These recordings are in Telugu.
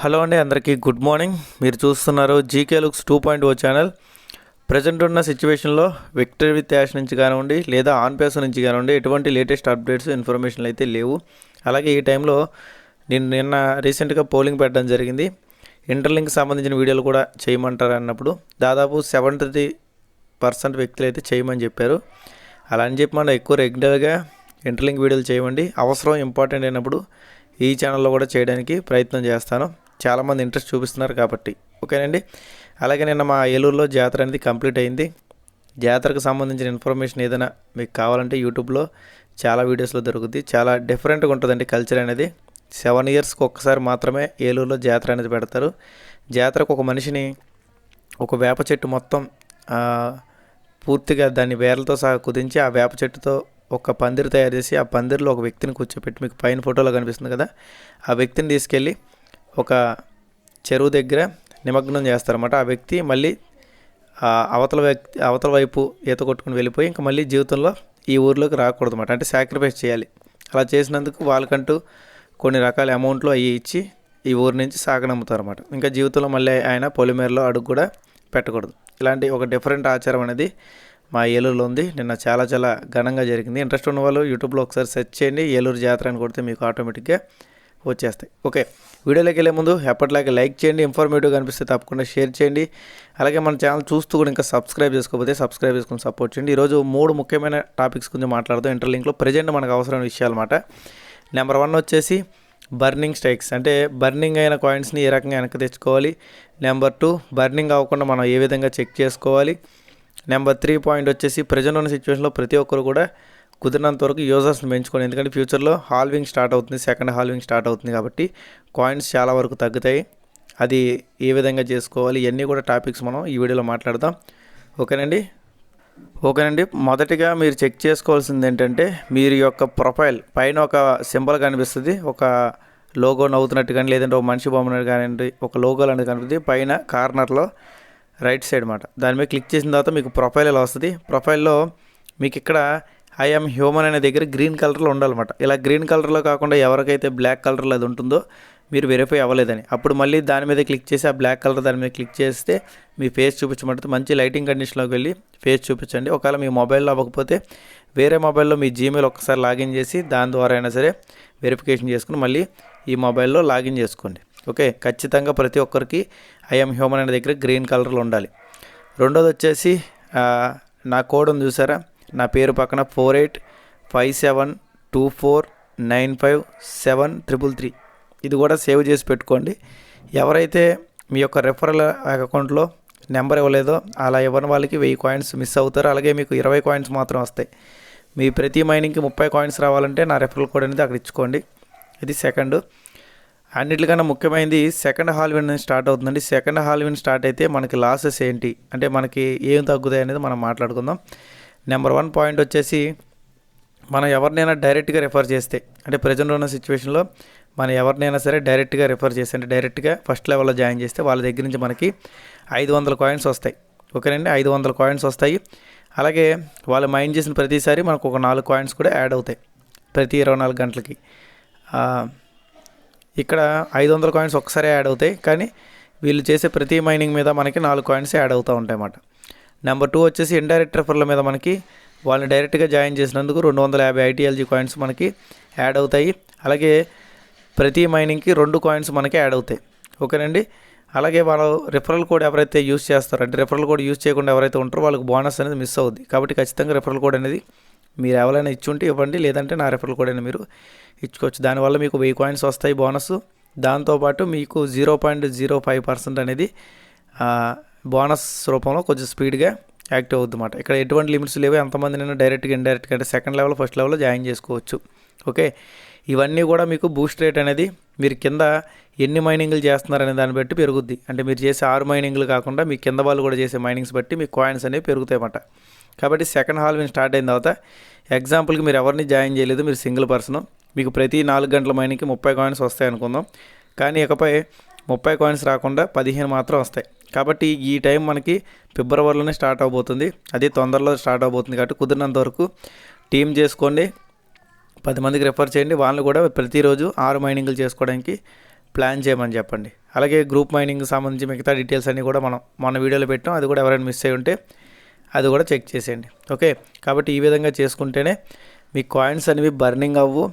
హలో అండి అందరికీ గుడ్ మార్నింగ్. మీరు చూస్తున్నారు GK looks two point O channel. Present ఉన్న సిచ్యువేషన్లో విక్టరీ విత్ యాష్ నుంచి కానివ్వండి లేదా ఆన్ పేస్ నుంచి కానివ్వండి ఎటువంటి లేటెస్ట్ అప్డేట్స్ ఇన్ఫర్మేషన్లు అయితే లేవు. అలాగే ఈ టైంలో నేను నిన్న రీసెంట్గా పోలింగ్ పెట్టడం జరిగింది. ఇంటర్లింక్ సంబంధించిన వీడియోలు కూడా చేయమంటారు అన్నప్పుడు దాదాపు సెవెంటీ పర్సెంట్ వ్యక్తులు అయితే చేయమని చెప్పారు. అలా అని చెప్పి మనం ఎక్కువ రెగ్యులర్గా ఇంటర్లింక్ వీడియోలు చేయమండి. అవసరం ఇంపార్టెంట్ అయినప్పుడు ఈ ఛానల్లో కూడా చేయడానికి ప్రయత్నం చేస్తాను. చాలామంది ఇంట్రెస్ట్ చూపిస్తున్నారు కాబట్టి. ఓకేనండి? అలాగే నిన్న మా ఏలూరులో జాతర అనేది కంప్లీట్ అయింది. జాతరకు సంబంధించిన ఇన్ఫర్మేషన్ ఏదైనా మీకు కావాలంటే యూట్యూబ్లో చాలా వీడియోస్లో దొరుకుతుంది చాలా డిఫరెంట్గా ఉంటుందండి కల్చర్ అనేది. సెవెన్ ఇయర్స్కి ఒక్కసారి మాత్రమే ఏలూరులో జాతర అనేది పెడతారు. జాతరకు ఒక మనిషిని ఒక వేప చెట్టు మొత్తం పూర్తిగా దాన్ని వేర్లతో సహా కుదించి ఆ వేప చెట్టుతో ఒక పందిరి తయారు చేసి ఆ పందిరిలో ఒక వ్యక్తిని కూర్చోపెట్టి మీకు పైన ఫోటోలో కనిపిస్తుంది కదా? ఆ వ్యక్తిని తీసుకెళ్ళి ఒక చెరువు దగ్గర నిమగ్నం చేస్తారన్నమాట. ఆ వ్యక్తి మళ్ళీ అవతల వ్యక్తి అవతల వైపు ఈత కొట్టుకుని వెళ్ళిపోయి ఇంకా మళ్ళీ జీవితంలో ఈ ఊర్లోకి రాకూడదు అన్నమాట అంటే సాక్రిఫైస్ చేయాలి. అలా చేసినందుకు వాళ్ళకంటూ కొన్ని రకాల అమౌంట్లు అవి ఇచ్చి ఈ ఊరి నుంచి సాగనమ్ముతారు అనమాట ఇంకా జీవితంలో మళ్ళీ ఆయన పొలిమేరలో అడుగు కూడా పెట్టకూడదు. ఇలాంటి ఒక డిఫరెంట్ ఆచారం అనేది మా ఏలూరులో ఉంది. నిన్న చాలా చాలా ఘనంగా జరిగింది. ఇంట్రెస్ట్ ఉన్న వాళ్ళు యూట్యూబ్లో ఒకసారి సెర్చ్ చేయండి. ఏలూరు జాతర అని కొడితే మీకు ఆటోమేటిక్గా వచ్చేస్తాయి. ఓకే వీడియోలోకి వెళ్ళే ముందు ఎప్పటిలాగే లైక్ చేయండి ఇన్ఫర్మేటివ్ కనిపిస్తే తప్పకుండా షేర్ చేయండి. అలాగే మన ఛానల్ చూస్తూ కూడా ఇంకా సబ్స్క్రైబ్ చేసుకోకపోతే సబ్స్క్రైబ్ చేసుకుని సపోర్ట్ చేయండి. ఈరోజు మూడు ముఖ్యమైన టాపిక్స్ గురించి మాట్లాడదాం. ఇంటర్లింక్లో ప్రజెంట్ మనకు అవసరమైన విషయాలన్నమాట నెంబర్ వన్ వచ్చేసి బర్నింగ్ స్టైక్స్. అంటే బర్నింగ్ అయిన కాయిన్స్ని ఏ రకంగా వెనక్కి తెచ్చుకోవాలి? నెంబర్ టూ బర్నింగ్ అవ్వకుండా మనం ఏ విధంగా చెక్ చేసుకోవాలి? నెంబర్ త్రీ పాయింట్ వచ్చేసి ప్రజెంట్ ఉన్న సిచ్యువేషన్లో ప్రతి ఒక్కరు కూడా కుదిరినంత వరకు యూజర్స్ని పెంచుకోండి. ఎందుకంటే ఫ్యూచర్లో హాల్వింగ్ స్టార్ట్ అవుతుంది సెకండ్ హాల్వింగ్ స్టార్ట్ అవుతుంది కాబట్టి కాయిన్స్ చాలా వరకు తగ్గుతాయి. అది ఏ విధంగా చేసుకోవాలి ఇవన్నీ కూడా టాపిక్స్ మనం ఈ వీడియోలో మాట్లాడదాం. ఓకేనండి? ఓకేనండి. మొదటిగా మీరు చెక్ చేసుకోవాల్సింది ఏంటంటే మీరు యొక్క ప్రొఫైల్ పైన ఒక సింబల్ కనిపిస్తుంది ఒక లోగో నవ్వుతున్నట్టు కానీ లేదంటే ఒక మనిషి బొమ్మనట్టు కానివ్వండి ఒక లోగో అనేది కనిపిస్తుంది. పైన కార్నర్లో రైట్ సైడ్ అనమాట దాని మీద క్లిక్ చేసిన తర్వాత మీకు ప్రొఫైల్ ఎలా వస్తుంది? ప్రొఫైల్లో మీకు ఇక్కడ ఐఎమ్ హ్యూమన్ అనే దగ్గర గ్రీన్ కలర్లో ఉండాలన్నమాట. ఇలా గ్రీన్ కలర్లో కాకుండా ఎవరికైతే బ్లాక్ కలర్లో అది ఉంటుందో మీరు వెరిఫై అవ్వలేదని. అప్పుడు మళ్ళీ దాని మీద క్లిక్ చేసి ఆ బ్లాక్ కలర్ దాని మీద క్లిక్ చేస్తే మీ ఫేస్ చూపించమంటే మంచి లైటింగ్ కండిషన్లోకి వెళ్ళి ఫేస్ చూపించండి. ఒకవేళ మీ మొబైల్లో అవ్వకపోతే వేరే మొబైల్లో మీ జీమెయిల్ ఒకసారి లాగిన్ చేసి దాని ద్వారా అయినా సరే వెరిఫికేషన్ చేసుకుని మళ్ళీ ఈ మొబైల్లో లాగిన్ చేసుకోండి. ఓకే ఖచ్చితంగా ప్రతి ఒక్కరికి ఐఎమ్ హ్యూమన్ అనే దగ్గర గ్రీన్ కలర్లో ఉండాలి. రెండోది వచ్చేసి నా కోడ్ ఉంది చూసారా? నా పేరు పక్కన four eight five seven two four nine five seven triple three. ఇది కూడా సేవ్ చేసి పెట్టుకోండి. ఎవరైతే మీ యొక్క రెఫరల్ అకౌంట్లో నెంబర్ ఇవ్వలేదో అలా ఇవ్వని వాళ్ళకి వెయ్యి కాయిన్స్ మిస్ అవుతారు. అలాగే మీకు ఇరవై కాయిన్స్ మాత్రం వస్తాయి. మీ ప్రతి మైనింగ్కి ముప్పై కాయిన్స్ రావాలంటే నా రెఫరల్ కోడ్ అనేది అక్కడ ఇచ్చుకోండి. ఇది సెకండ్. అన్నిటికన్నా ముఖ్యమైనది సెకండ్ హాల్విన్ స్టార్ట్ అవుతుందండి. సెకండ్ హాల్విన్ స్టార్ట్ అయితే మనకి లాసెస్ ఏంటి? అంటే మనకి ఏం తగ్గుతాయి అనేది మనం మాట్లాడుకుందాం. నెంబర్ వన్ పాయింట్ వచ్చేసి మనం ఎవరినైనా డైరెక్ట్గా రిఫర్ చేస్తే అంటే ప్రజెంట్ ఉన్న సిచ్యువేషన్లో మనం ఎవరినైనా సరే డైరెక్ట్గా రిఫర్ చేస్తే అంటే డైరెక్ట్గా ఫస్ట్ లెవెల్లో జాయిన్ చేస్తే వాళ్ళ దగ్గర నుంచి మనకి ఐదు వందల కాయిన్స్ వస్తాయి. ఓకేనండి? ఐదు వందల కాయిన్స్ వస్తాయి. అలాగే వాళ్ళు మైండ్ చేసిన ప్రతిసారి మనకు ఒక నాలుగు కాయిన్స్ కూడా యాడ్ అవుతాయి ప్రతి ఇరవై నాలుగు గంటలకి. ఇక్కడ ఐదు వందల కాయిన్స్ ఒకసారి యాడ్ అవుతాయి కానీ వీళ్ళు చేసే ప్రతి మైనింగ్ మీద మనకి నాలుగు కాయిన్స్ యాడ్ అవుతూ ఉంటాయి అన్నమాట నెంబర్ టూ వచ్చేసి ఇండైరెక్ట్ రెఫర్ల మీద మనకి వాళ్ళని డైరెక్ట్గా జాయిన్ చేసినందుకు రెండు వందల యాభై ఐటీఎల్జీ కాయిన్స్ మనకి యాడ్ అవుతాయి. అలాగే ప్రతి మైనింగ్కి రెండు కాయిన్స్ మనకి యాడ్ అవుతాయి. ఓకేనండి? అలాగే వాళ్ళు రిఫరల్ కోడ్ ఎవరైతే యూస్ చేస్తారో అంటే రిఫరల్ కోడ్ యూస్ చేయకుండా ఎవరైతే ఉంటారో వాళ్ళకి బోనస్ అనేది మిస్ అవుద్ది. కాబట్టి ఖచ్చితంగా రిఫరల్ కోడ్ అనేది మీరు ఎవరైనా ఇచ్చుంటే ఇవ్వండి లేదంటే నా రిఫరల్ కోడ్ అయినా మీరు ఇచ్చుకోవచ్చు. దానివల్ల మీకు వెయ్యి కాయిన్స్ వస్తాయి బోనస్ దాంతోపాటు మీకు zero point zero five percent అనేది బోనస్ రూపంలో కొంచెం స్పీడ్గా యాక్టివ్ అవుద్ది అన్నమాట ఇక్కడ ఎటువంటి లిమిట్స్ లేవు. ఎంతమంది నేను డైరెక్ట్గా ఇండైరెక్ట్గా అంటే సెకండ్ లెవెల్ ఫస్ట్ లెవెల్లో జాయిన్ చేసుకోవచ్చు. ఓకే? ఇవన్నీ కూడా మీకు బూస్ట్ రేట్ అనేది మీరు కింద ఎన్ని మైనింగ్లు చేస్తున్నారనే దాన్ని బట్టి పెరుగుద్ది. అంటే మీరు చేసే ఆరు మైనింగ్లు కాకుండా మీ కింద వాళ్ళు కూడా చేసే మైనింగ్స్ బట్టి మీ కాయిన్స్ అనేవి పెరుగుతాయన్నమాట. కాబట్టి సెకండ్ హాల్ మీరు స్టార్ట్ అయిన తర్వాత ఎగ్జాంపుల్కి మీరు ఎవరిని జాయిన్ చేయలేదు మీరు సింగిల్ పర్సన్. మీకు ప్రతి నాలుగు గంటల మైనింగ్కి ముప్పై కాయిన్స్ వస్తాయి అనుకుందాం కానీ ఇకపై ముప్పై కాయిన్స్ రాకుండా పదిహేను మాత్రం వస్తాయి. కాబట్టి ఈ టైం మనకి ఫిబ్రవరిలోనే స్టార్ట్ అవబోతుంది. అది తొందరలో స్టార్ట్ అవబోతుంది కాబట్టి కుదిరినంత వరకు టీం చేసుకోండి. పది మందికి రెఫర్ చేయండి. వాళ్ళు కూడా ప్రతిరోజు ఆరు మైనింగ్లు చేసుకోవడానికి ప్లాన్ చేయమని చెప్పండి. అలాగే గ్రూప్ మైనింగ్ సంబంధించి మిగతా డీటెయిల్స్ అన్నీ కూడా మనం మన వీడియోలో పెట్టాం. అది కూడా ఎవరైనా మిస్ అయి ఉంటే అది కూడా చెక్ చేసేయండి. ఓకే? కాబట్టి ఈ విధంగా చేసుకుంటేనే మీ కాయిన్స్ అనేవి బర్నింగ్ అవ్వు.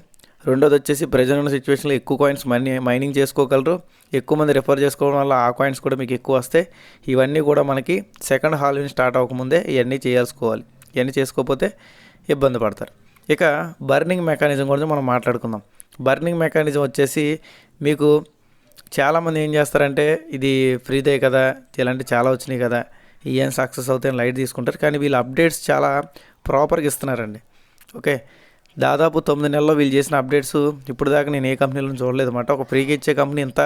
రెండోది వచ్చేసి ప్రజెంట్ ఉన్న సిచ్యువేషన్లో ఎక్కువ కాయిన్స్ మనీ మైనింగ్ చేసుకోగలరు. ఎక్కువ మంది రిఫర్ చేసుకోవడం వల్ల ఆ కాయిన్స్ కూడా మీకు ఎక్కువ వస్తాయి ఇవన్నీ కూడా మనకి సెకండ్ హాల్విన్ స్టార్ట్ అవ్వకముందే ఇవన్నీ చేసుకోవాలి ఇవన్నీ చేసుకోకపోతే ఇబ్బంది పడతారు. ఇక బర్నింగ్ మెకానిజం గురించి మనం మాట్లాడుకుందాం. బర్నింగ్ మెకానిజం వచ్చేసి మీకు చాలామంది ఏం చేస్తారంటే ఇది ఫ్రీదే కదా ఇలాంటి చాలా వచ్చినాయి కదా ఏం సక్సెస్ అవుతాయని లైట్ తీసుకుంటారు. కానీ వీళ్ళు అప్డేట్స్ చాలా ప్రాపర్గా ఇస్తున్నారండి. ఓకే? దాదాపు తొమ్మిది నెలల్లో వీళ్ళు చేసిన అప్డేట్స్ ఇప్పుడు దాకా నేను ఏ కంపెనీలను చూడలేదు అనమాట ఒక ఫ్రీగా ఇచ్చే కంపెనీ ఇంత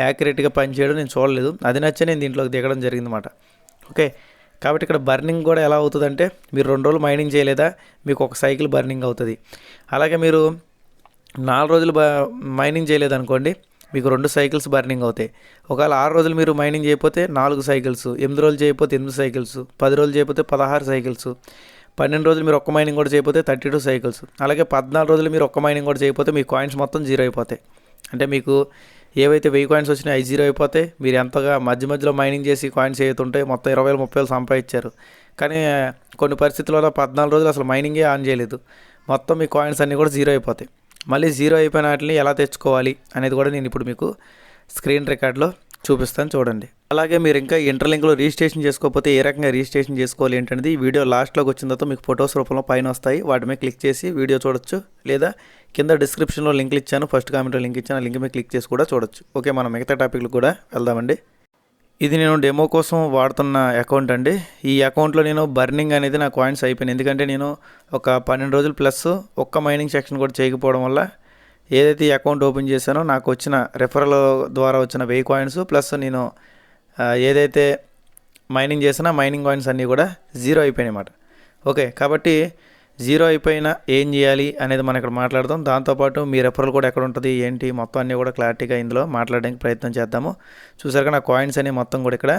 యాక్యురేట్గా పనిచేయడం నేను చూడలేదు. అది నచ్చే నేను దీంట్లోకి దిగడం జరిగిందన్నమాట ఓకే? కాబట్టి ఇక్కడ బర్నింగ్ కూడా ఎలా అవుతుందంటే మీరు రెండు రోజులు మైనింగ్ చేయలేదా? మీకు ఒక సైకిల్ బర్నింగ్ అవుతుంది. అలాగే మీరు నాలుగు రోజులు బ మైనింగ్ చేయలేదనుకోండి మీకు రెండు సైకిల్స్ బర్నింగ్ అవుతాయి. ఒకవేళ ఆరు రోజులు మీరు మైనింగ్ చేయకపోతే నాలుగు సైకిల్స్ ఎనిమిది రోజులు చేయకపోతే ఎనిమిది సైకిల్స్ పది రోజులు చేయకపోతే పదహారు సైకిల్స్. పన్నెండు రోజులు మీరు ఒక్క మైనింగ్ కూడా చేయకపోతే థర్టీ టూ సైకిల్స్. అలాగే పద్నాలుగు రోజులు మీరు ఒక్క మైనింగ్ కూడా చేయకపోతే మీ కాయిన్స్ మొత్తం జీరో అయిపోతాయి. అంటే మీకు ఏవైతే వెయ్యి కాయిన్స్ వచ్చినాయి అవి జీరో అయిపోతాయి. మీరు ఎంతగా మధ్య మధ్యలో మైనింగ్ చేసి కాయిన్స్ అవుతుంటే మొత్తం ఇరవై వేలు ముప్పై వేలు సంపాదించారు. కానీ కొన్ని పరిస్థితుల్లో పద్నాలుగు రోజులు అసలు మైనింగే ఆన్ చేయలేదు. మొత్తం మీ కాయిన్స్ అన్నీ కూడా జీరో అయిపోతాయి. మళ్ళీ జీరో అయిపోయిన వాటిని ఎలా తెచ్చుకోవాలి అనేది కూడా నేను ఇప్పుడు మీకు స్క్రీన్ రికార్డ్లో చూపిస్తాను. చూడండి. అలాగే మీరు ఇంకా ఇంటర్లింక్లో రిజిస్ట్రేషన్ చేసుకోకపోతే ఏ రకంగా రిజిస్ట్రేషన్ చేసుకోవాలి ఏంటనేది ఈ వీడియో లాస్ట్లోకి వచ్చిన తర్వాత మీకు ఫొటోస్ రూపంలో పైన వస్తాయి. వాటి మీద క్లిక్ చేసి వీడియో చూడొచ్చు. లేదా కింద డిస్క్రిప్షన్లో లింక్లు ఇచ్చాను. ఫస్ట్ కామెంట్లో లింక్ ఇచ్చాను. లింక్ మీద క్లిక్ చేసి కూడా చూడొచ్చు. ఓకే మనం మిగతా టాపిక్లు కూడా వెళ్దామండి. ఇది నేను డెమో కోసం వాడుతున్న అకౌంట్ అండి. ఈ అకౌంట్లో నేను బర్నింగ్ అనేది నా కాయిన్స్ అయిపోయింది ఎందుకంటే నేను ఒక పన్నెండు రోజులు ప్లస్ ఒక్క మైనింగ్ సెక్షన్ కూడా చేయకపోవడం వల్ల ఏదైతే ఈ అకౌంట్ ఓపెన్ చేశానో నాకు వచ్చిన రెఫరల్ ద్వారా వచ్చిన వెయ్యి కాయిన్స్ ప్లస్ నేను ఏదైతే మైనింగ్ చేసినా మైనింగ్ కాయిన్స్ అన్నీ కూడా జీరో అయిపోయినాయి అన్నమాట. ఓకే కాబట్టి జీరో అయిపోయినా ఏం చేయాలి అనేది మనం ఇక్కడ మాట్లాడదాం. దాంతోపాటు మీ రెఫరల్ కూడా ఎక్కడ ఉంటుంది ఏంటి మొత్తం అన్నీ కూడా క్లారిటీగా ఇందులో మాట్లాడడానికి ప్రయత్నం చేద్దాము. చూసారుగా నా కాయిన్స్ అనేవి మొత్తం కూడా ఇక్కడ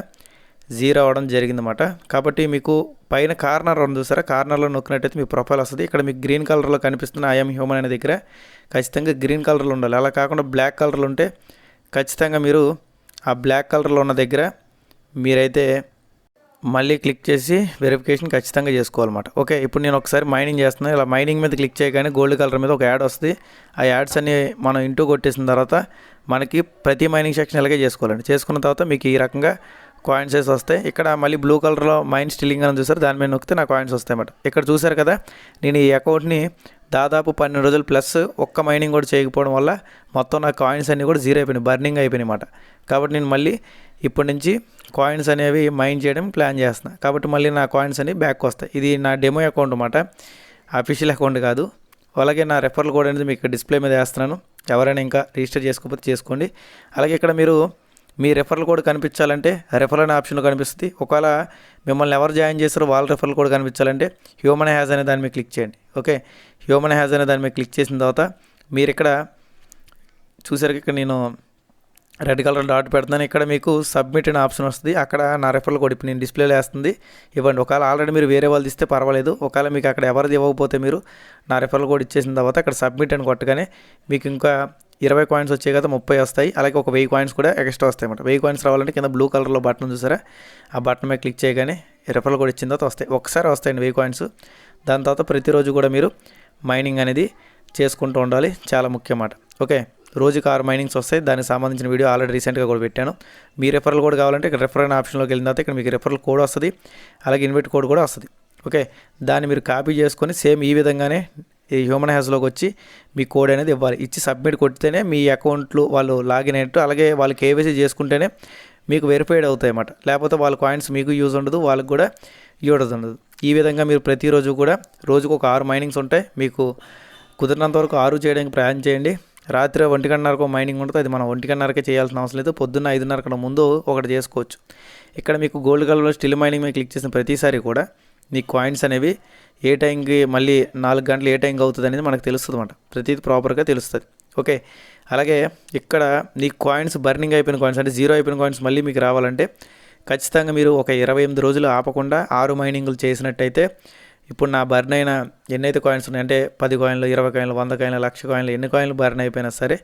జీరో అవ్వడం జరిగిందన్నమాట కాబట్టి మీకు పైన కార్నర్ ఉంది చూసారా? కార్నర్లో నొక్కినట్టయితే మీ ప్రొఫైల్ వస్తుంది. ఇక్కడ మీకు గ్రీన్ కలర్లో కనిపిస్తున్న ఐఎమ్ హ్యూమన్ అనే దగ్గర ఖచ్చితంగా గ్రీన్ కలర్లో ఉండాలి. అలా కాకుండా బ్లాక్ కలర్లో ఉంటే ఖచ్చితంగా మీరు ఆ బ్లాక్ కలర్లో ఉన్న దగ్గర మీరైతే మళ్ళీ క్లిక్ చేసి వెరిఫికేషన్ ఖచ్చితంగా చేసుకోవాలన్నమాట. ఓకే ఇప్పుడు నేను ఒకసారి మైనింగ్ చేస్తున్నాను ఇలా మైనింగ్ మీద క్లిక్ చేయగానే గోల్డ్ కలర్ మీద ఒక యాడ్ వస్తుంది. ఆ యాడ్స్ అన్ని మనం ఇంటూ కొట్టేసిన తర్వాత మనకి ప్రతి మైనింగ్ సెక్షన్ ఇలాగే చేసుకోవాలండి. చేసుకున్న తర్వాత మీకు ఈ రకంగా కాయిన్స్ వేసి వస్తాయి. ఇక్కడ మళ్ళీ బ్లూ కలర్లో మైన్ స్టిల్లింగ్ అని చూసారు. దాని మీద నొక్కితే నా కాయిన్స్ వస్తాయి అన్నమాట ఇక్కడ చూసారు కదా నేను ఈ అకౌంట్ని దాదాపు పన్నెండు రోజులు ప్లస్ ఒక్క మైనింగ్ కూడా చేయకపోవడం వల్ల మొత్తం నా కాయిన్స్ అన్నీ కూడా జీరో అయిపోయినాయి బర్నింగ్ అయిపోయినాయి అన్నమాట. కాబట్టి నేను మళ్ళీ ఇప్పటి నుంచి కాయిన్స్ అనేవి మైన్ చేయడం ప్లాన్ చేస్తున్నాను కాబట్టి మళ్ళీ నా కాయిన్స్ అనేవి బ్యాక్ వస్తాయి. ఇది నా డెమో అకౌంట్ అన్నమాట. అఫీషియల్ అకౌంట్ కాదు. అలాగే నా రెఫరల్ కోడ్ అనేది మీకు డిస్ప్లే మీద వేస్తున్నాను. ఎవరైనా ఇంకా రిజిస్టర్ చేసుకోకపోతే చేసుకోండి. అలాగే ఇక్కడ మీరు మీ రెఫరల్ కోడ్ కనిపించాలంటే రెఫరల్ అనే ఆప్షన్ కనిపిస్తుంది. ఒకవేళ మిమ్మల్ని ఎవరు జాయిన్ చేస్తారో వాళ్ళ రెఫరల్ కోడ్ కనిపించాలంటే హ్యూమన్ హ్యాజ్ అనే దాని మీద క్లిక్ చేయండి. ఓకే హ్యూమన్ హ్యాజ్ అనే దాని మీద క్లిక్ చేసిన తర్వాత మీరు ఇక్కడ చూసారు ఇక్కడ నేను రెడ్ కలర్ డాట్ పెడతాను. ఇక్కడ మీకు సబ్మిట్ అనే ఆప్షన్ వస్తుంది. అక్కడ నా రెఫరల్ కోడ్ ఇప్పుడు నేను డిస్ప్లేలో వేస్తుంది. ఇవ్వండి. ఒకవేళ ఆల్రెడీ మీరు వేరే వాళ్ళు ఇస్తే పర్వాలేదు. ఒకవేళ మీకు అక్కడ ఎవరిది ఇవ్వకపోతే మీరు నా రెఫరల్ కోడ్ ఇచ్చేసిన తర్వాత అక్కడ సబ్మిట్ అని కొట్టగానే మీకు ఇంకా ఇరవై కాయిన్స్ వచ్చాయి కదా ముప్పై వస్తాయి. అలాగే ఒక వెయ్యి కాయిన్స్ కూడా ఎక్స్ట్రా వస్తాయి అన్నమాట. వెయ్యి కాయిన్స్ రావాలంటే కింద బ్లూ కలర్లో బటన్ చూసారా ఆ బటన్ మీద క్లిక్ చేయగానే రెఫరల్ కూడా ఇచ్చిన తర్వాత వస్తాయి. ఒకసారి వస్తాయండి వెయ్యి కాయిన్స్ దాని తర్వాత ప్రతిరోజు కూడా మీరు మైనింగ్ అనేది చేసుకుంటూ ఉండాలి. చాలా ముఖ్యం అన్నమాట. ఓకే రోజుకి ఆరు మైనింగ్స్ వస్తాయి. దానికి సంబంధించిన వీడియో ఆల్రెడీ రీసెంట్గా కూడా పెట్టాను. మీ రెఫరల్ కూడా కావాలంటే ఇక్కడ రెఫరల్ అనే ఆప్షన్లోకి వెళ్ళిన తర్వాత ఇక్కడ మీకు రెఫరల్ కోడ్ వస్తుంది. అలాగే ఇన్వైట్ కోడ్ కూడా వస్తుంది. ఓకే దాన్ని మీరు కాపీ చేసుకొని సేమ్ ఈ విధంగానే ఈ హ్యూమన్ హ్యాస్లోకి వచ్చి మీ కోడ్ అనేది ఇవ్వాలి. ఇచ్చి సబ్మిట్ కొడితేనే మీ అకౌంట్లు వాళ్ళు లాగిన్ అయినట్టు అలాగే వాళ్ళు కేవైసీ చేసుకుంటేనే మీకు వెరిఫైడ్ అవుతాయి అన్నమాట లేకపోతే వాళ్ళ కాయిన్స్ మీకు యూజ్ ఉండదు వాళ్ళకి కూడా యూజ్ ఉండదు. ఈ విధంగా మీరు ప్రతిరోజు కూడా రోజుకు ఒక ఆరు మైనింగ్స్ ఉంటాయి. మీకు కుదిరినంత వరకు ఆరు చేయడానికి ప్రయాణం చేయండి. రాత్రి ఒంటికన్నరకు మైనింగ్ ఉంటుంది. అది మనం ఒంటికన్నరకే చేయాల్సిన అవసరం లేదు. పొద్దున్న ఐదున్నర కన్నా ముందు ఒకటి చేసుకోవచ్చు. ఇక్కడ మీకు గోల్డ్ కలర్లో స్టిల్ మైనింగ్ మీద క్లిక్ చేసిన ప్రతిసారి కూడా నీ కాయిన్స్ అనేవి ఏ టైంకి మళ్ళీ నాలుగు గంటలు ఏ టైంకి అవుతుంది అనేది మనకు తెలుస్తుంది అనమాట ప్రతిదీ ప్రాపర్గా తెలుస్తుంది. ఓకే అలాగే ఇక్కడ నీ కాయిన్స్ బర్నింగ్ అయిపోయిన కాయిన్స్ అంటే జీరో అయిపోయిన కాయిన్స్ మళ్ళీ మీకు రావాలంటే ఖచ్చితంగా మీరు ఒక ఇరవై ఎనిమిది రోజులు ఆపకుండా ఆరు మైనింగ్లు చేసినట్టయితే ఇప్పుడు నా బర్న్ అయిన ఎన్నైతే కాయిన్స్ ఉన్నాయి అంటే పది కాయిన్లు ఇరవై కాయిన్లు వంద కాయిన్లు లక్ష కాయిన్లు ఎన్ని కాయిన్లు బర్న్ అయిపోయినా సరే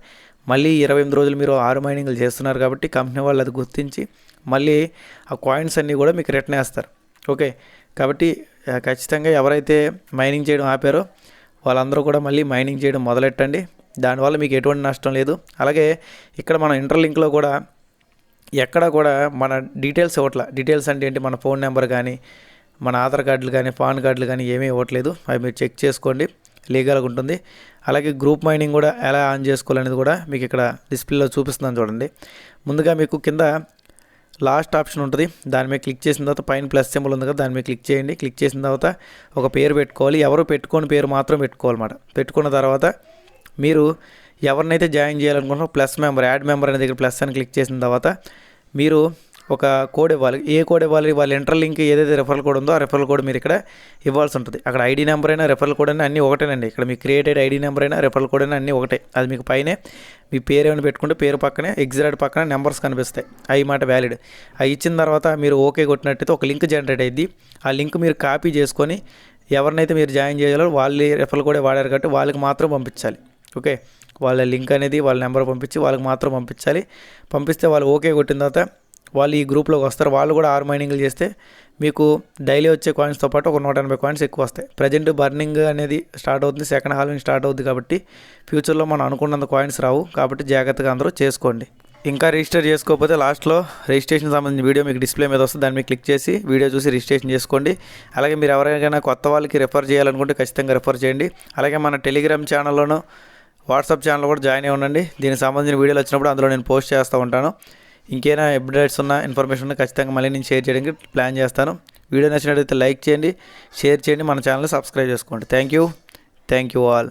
మళ్ళీ ఇరవై ఎనిమిది రోజులు మీరు ఆరు మైనింగ్లు చేస్తున్నారు కాబట్టి కంపెనీ వాళ్ళు అది గుర్తించి మళ్ళీ ఆ కాయిన్స్ అన్నీ కూడా మీకు రిటర్న్ వేస్తారు. ఓకే. కాబట్టి ఖచ్చితంగా ఎవరైతే మైనింగ్ చేయడం ఆపారో వాళ్ళందరూ కూడా మళ్ళీ మైనింగ్ చేయడం మొదలెట్టండి. దానివల్ల మీకు ఎటువంటి నష్టం లేదు. అలాగే ఇక్కడ మన ఇంటర్లింక్లో కూడా ఎక్కడ కూడా మన డీటెయిల్స్ ఇవ్వట్ల. డీటెయిల్స్ అంటే ఏంటి? మన ఫోన్ నెంబర్ కానీ మన ఆధార్ కార్డులు కానీ పాన్ కార్డులు కానీ ఏమీ ఇవ్వట్లేదు. అవి మీరు చెక్ చేసుకోండి. లీగల్గా ఉంటుంది. అలాగే గ్రూప్ మైనింగ్ కూడా ఎలా ఆన్ చేసుకోవాలనేది కూడా మీకు ఇక్కడ డిస్ప్లేలో చూపిస్తున్నాను చూడండి. ముందుగా మీకు కింద లాస్ట్ ఆప్షన్ ఉంటుంది. దాని మీద క్లిక్ చేసిన తర్వాత పైన ప్లస్ సింబల్ ఉంది కదా దాని మీద క్లిక్ చేయండి. క్లిక్ చేసిన తర్వాత ఒక పేరు పెట్టుకోవాలి. ఎవరు పెట్టుకొని పేరు మాత్రం పెట్టుకోవాలన్నమాట. పెట్టుకున్న తర్వాత మీరు ఎవరినైతే జాయిన్ చేయాలనుకుంటున్నారో ప్లస్ మెంబర్ యాడ్ మెంబర్ అనే దగ్గర ప్లస్ అని క్లిక్ చేసిన తర్వాత మీరు ఒక కోడ్ ఇవ్వాలి. ఏ కోడ్ ఇవ్వాలి? వాళ్ళ ఇంటర్ లింక్ ఏదైతే రెఫరల్ కోడ్ ఉందో ఆ రెఫరల్ కోడ్ మీరు ఇక్కడ ఇవ్వాల్సి ఉంటుంది. అక్కడ ఐడి నెంబర్ అయినా రెఫరల్ కోడ్ అయినా అన్నీ ఒకటేనండి. ఇక్కడ మీ క్రియేటెడ్ ఐడి నెంబర్ అయినా రెఫరల్ కోడ్ అయినా అన్నీ ఒకటే. అది మీకు పైనే మీ పేరు ఏమైనా పెట్టుకుంటే పేరు పక్కనే ఎగ్జిట్ పక్కన నెంబర్స్ కనిపిస్తాయి. అవి మాట వ్యాలిడ్ అవి ఇచ్చిన తర్వాత మీరు ఓకే కొట్టినట్టయితే ఒక లింక్ జనరేట్ అయ్యింది ఆ లింక్ మీరు కాపీ చేసుకొని ఎవరినైతే మీరు జాయిన్ చేయాలో వాళ్ళు రెఫరల్ కూడా వాడారు కాబట్టి వాళ్ళకి మాత్రం పంపించాలి. ఓకే వాళ్ళ లింక్ అనేది వాళ్ళ నెంబర్ పంపించి వాళ్ళకి మాత్రం పంపించాలి. పంపిస్తే వాళ్ళు ఓకే కొట్టిన తర్వాత వాళ్ళు ఈ గ్రూప్లోకి వస్తారు. వాళ్ళు కూడా ఆరు మైనింగ్లు చేస్తే మీకు డైలీ వచ్చే కాయిన్స్తో పాటు ఒక నూట ఎనభై కాయిన్స్ ఎక్కువ వస్తాయి. ప్రజెంట్ బర్నింగ్ అనేది స్టార్ట్ అవుతుంది. సెకండ్ హాల్వింగ్ స్టార్ట్ అవుతుంది కాబట్టి ఫ్యూచర్లో మనం అనుకున్నంత కాయిన్స్ రావు. కాబట్టి జాగ్రత్తగా అందరూ చేసుకోండి. ఇంకా రిజిస్టర్ చేసుకోకపోతే లాస్ట్లో రిజిస్ట్రేషన్ సంబంధించిన వీడియో మీకు డిస్ప్లే మీద వస్తుంది. దాన్ని మీకు క్లిక్ చేసి వీడియో చూసి రిజిస్ట్రేషన్ చేసుకోండి. అలాగే మీరు ఎవరికైనా కొత్త వాళ్ళకి రెఫర్ చేయాలనుకుంటే ఖచ్చితంగా రెఫర్ చేయండి. అలాగే మన టెలిగ్రామ్ ఛానల్లోనూ వాట్సాప్ ఛానల్ కూడా జాయిన్ అయి ఉండండి. దీనికి సంబంధించిన వీడియోలు వచ్చినప్పుడు అందులో నేను పోస్ట్ చేస్తూ ఉంటాను. ఇంకేనా అప్డేట్స్ ఉన్న ఇన్ఫర్మేషన్ ఉన్న ఖచ్చితంగా మళ్ళీ నేను షేర్ చేయడానికి ప్లాన్ చేస్తాను. వీడియో నచ్చినట్లయితే లైక్ చేయండి షేర్ చేయండి మన ఛానల్ సబ్స్క్రైబ్ చేసుకోండి. Thank you thank you all